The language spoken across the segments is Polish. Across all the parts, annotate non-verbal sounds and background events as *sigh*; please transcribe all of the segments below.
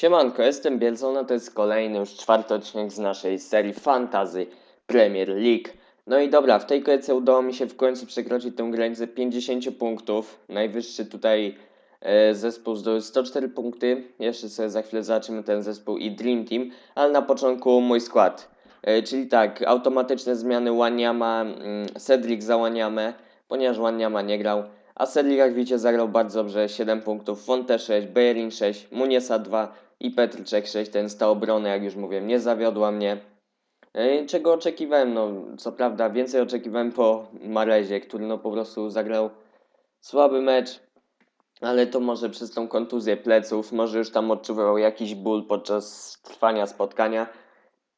Siemanko, jestem Bielzona, to jest kolejny już czwarty odcinek z naszej serii Fantasy Premier League. No i dobra, w tej kolejce udało mi się w końcu przekroczyć tę granicę 50 punktów. Najwyższy tutaj e, zespół zdobył 104 punkty. Jeszcze sobie za chwilę zobaczymy ten zespół i Dream Team, ale na początku mój skład. E, czyli tak, automatyczne zmiany Wanyama, mm, Cedric za Wanyamę, ponieważ Wanyama nie grał. A Cedric jak widzicie zagrał bardzo dobrze, 7 punktów, Fonte 6, Bellerin 6, Muniesa 2 i Petrczek 6, ten stał obrony, jak już mówiłem, nie zawiodła mnie. E, Czego oczekiwałem? No, co prawda, więcej oczekiwałem po Marezie, który no po prostu zagrał słaby mecz, ale to może przez tą kontuzję pleców, może już tam odczuwał jakiś ból podczas trwania spotkania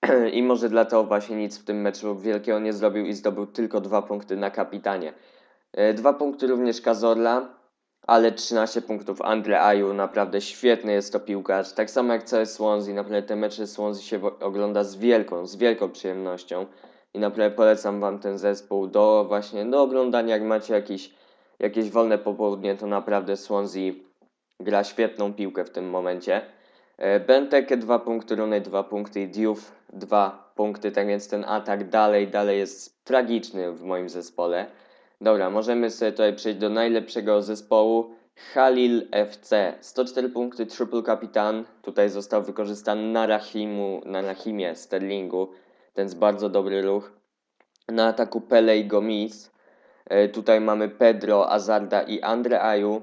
*clears throat* i może dlatego właśnie nic w tym meczu wielkiego nie zrobił i zdobył tylko dwa punkty na kapitanie. E, Dwa punkty również Kazorla, ale 13 punktów Andre Ayu, naprawdę świetny jest to piłkarz. Tak samo jak całe Swansea, naprawdę te mecze Swansea się ogląda z wielką, z wielką przyjemnością. I naprawdę polecam wam ten zespół do właśnie do oglądania, jak macie jakieś, jakieś wolne popołudnie, to naprawdę Swansea gra świetną piłkę w tym momencie. E, Benteke 2 punkty, Rooney 2 punkty i Diouf 2 punkty, tak więc ten atak dalej, dalej jest tragiczny w moim zespole. Dobra, możemy sobie tutaj przejść do najlepszego zespołu. Halil FC. 104 punkty, triple kapitan. Tutaj został wykorzystany na Rahimu, na Rahimie Sterlingu. Ten jest bardzo dobry ruch. Na ataku Pele i Gomis. E, tutaj mamy Pedro, Azarda i Andre Ayu.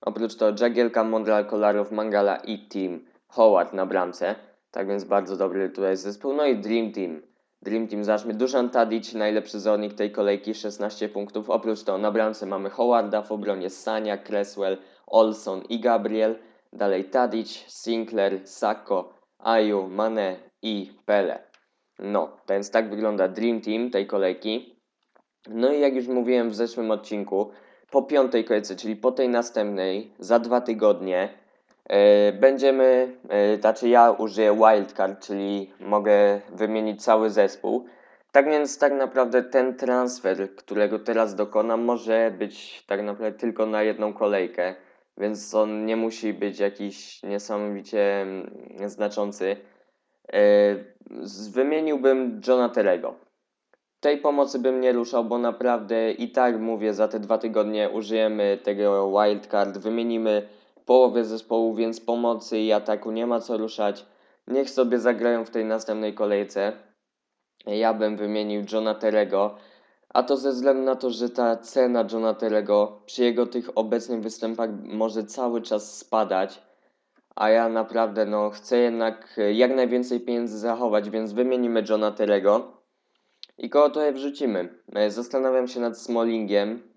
Oprócz tego Jagielka, Mondral, Kolarow, Mangala i Team Howard na bramce. Tak więc bardzo dobry tutaj zespół. No i Dream Team. Dream Team, zacznijmy. Duszan Tadic, najlepszy zawodnik tej kolejki, 16 punktów. Oprócz tego na bramce mamy Howarda, w obronie Sania, Cresswell, Olson i Gabriel. Dalej Tadic, Sinclair, Sako, Ayu, Mane i Pele. No, więc tak wygląda Dream Team tej kolejki. No i jak już mówiłem w zeszłym odcinku, po piątej kolejce, czyli po tej następnej, za dwa tygodnie, będziemy, e, znaczy ja użyję wildcard, czyli mogę wymienić cały zespół. Tak więc tak naprawdę ten transfer, którego teraz dokonam, może być tak naprawdę tylko na jedną kolejkę, więc on nie musi być jakiś niesamowicie mm, znaczący. E, wymieniłbym Johna Terego. Tej pomocy bym nie ruszał, bo naprawdę i tak mówię, za te dwa tygodnie użyjemy tego wildcard, wymienimy połowę zespołu, więc pomocy i ataku nie ma co ruszać. Niech sobie zagrają w tej następnej kolejce. Ja bym wymienił Johna Terego, a to ze względu na to, że ta cena Johna Terego przy jego tych obecnych występach może cały czas spadać. A ja naprawdę no, chcę jednak e, jak najwięcej pieniędzy zachować, więc wymienimy Johna Terego. I kogo tutaj wrzucimy? E, Zastanawiam się nad Smallingiem.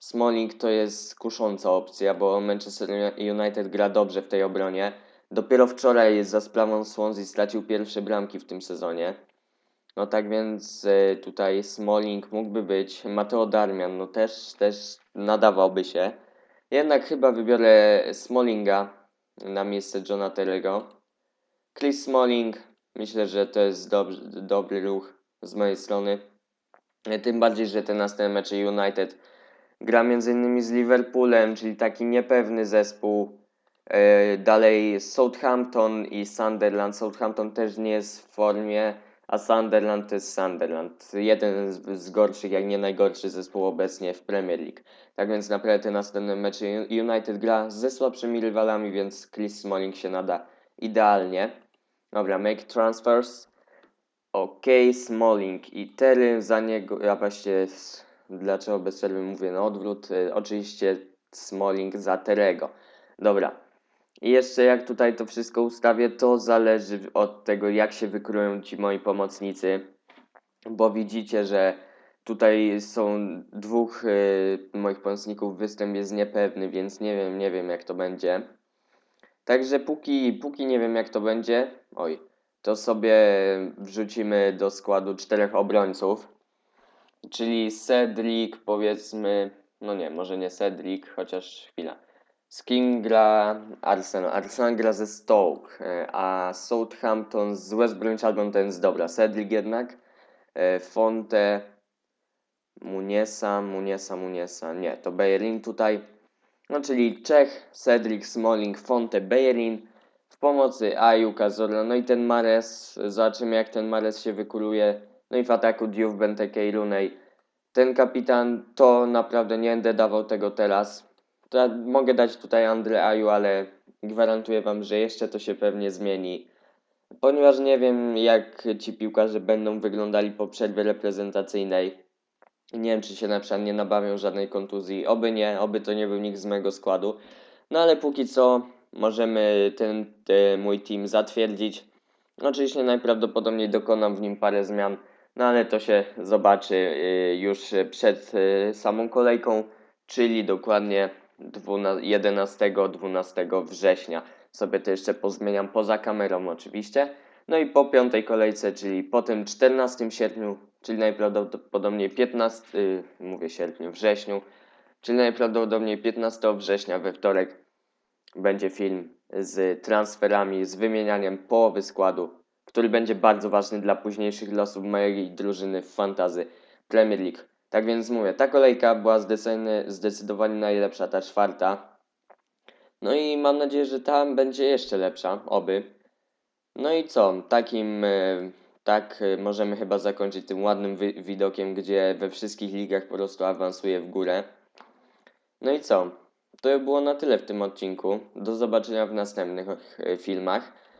Smalling to jest kusząca opcja, bo Manchester United gra dobrze w tej obronie. Dopiero wczoraj za sprawą Swansea stracił pierwsze bramki w tym sezonie. No tak więc e, tutaj Smalling mógłby być. Mateo Darmian no też, też nadawałby się. Jednak chyba wybiorę Smallinga na miejsce Johna Terry'ego. Chris Smalling, myślę, że to jest dobry, dobry ruch z mojej strony. E, Tym bardziej, że te następne mecze United gra m.in. z Liverpoolem, czyli taki niepewny zespół. E, Dalej Southampton i Sunderland. Southampton też nie jest w formie, a Sunderland to jest Sunderland. Jeden z, z gorszych, jak nie najgorszy zespół obecnie w Premier League. Tak więc naprawdę te następne mecze United gra ze słabszymi rywalami, więc Chris Smalling się nada idealnie. Dobra, make transfers. Ok, Smalling i Terry za niego, ja właśnie dlaczego bez przerwy mówię na odwrót, y, oczywiście Smalling za Terego. Dobra. I jeszcze jak tutaj to wszystko ustawię, to zależy od tego, jak się wykroją ci moi pomocnicy, bo widzicie, że tutaj są dwóch y, moich pomocników, występ jest niepewny, więc nie wiem, nie wiem jak to będzie. Także póki, póki nie wiem jak to będzie, oj, to sobie wrzucimy do składu czterech obrońców. Czyli Cedric, powiedzmy, no nie, może nie Cedric, chociaż chwila. Z gra Arsenal? Arsenal gra ze Stoke, e, a Southampton z West Bromwich Albion jest dobra. Cedric jednak, e, Fonte, Muniesa, Muniesa, Muniesa, nie, to Bellerin tutaj. No czyli Czech, Cedric, Smalling, Fonte, Bellerin, W pomocy Aju, Kazorla, no i ten Mares, zobaczymy jak ten Mares się wykuluje. No i w ataku Diouf, Benteke i Lunej. Ten kapitan to naprawdę nie będę dawał tego teraz. Mogę dać tutaj Andre Aju, ale gwarantuję wam, że jeszcze to się pewnie zmieni. Ponieważ nie wiem jak ci piłkarze będą wyglądali po przerwie reprezentacyjnej. Nie wiem czy się na przykład nie nabawią żadnej kontuzji. Oby nie, oby to nie był nikt z mego składu. No ale póki co możemy ten, ten mój team zatwierdzić. Oczywiście najprawdopodobniej dokonam w nim parę zmian, no ale to się zobaczy y, już przed y, samą kolejką, czyli dokładnie 11-12 września. Sobie to jeszcze pozmieniam poza kamerą oczywiście. No i po piątej kolejce, czyli po tym 14 sierpniu, czyli najprawdopodobniej 15, y, mówię sierpniu, wrześniu, czyli najprawdopodobniej 15 września we wtorek będzie film z transferami, z wymienianiem połowy składu, który będzie bardzo ważny dla późniejszych losów mojej drużyny w fantazy Premier League. Tak więc mówię, ta kolejka była zdecydowanie, najlepsza, ta czwarta. No i mam nadzieję, że ta będzie jeszcze lepsza, oby. No i co, takim, e, tak e, możemy chyba zakończyć tym ładnym wi- widokiem, gdzie we wszystkich ligach po prostu awansuje w górę. No i co, to by było na tyle w tym odcinku. Do zobaczenia w następnych e, filmach.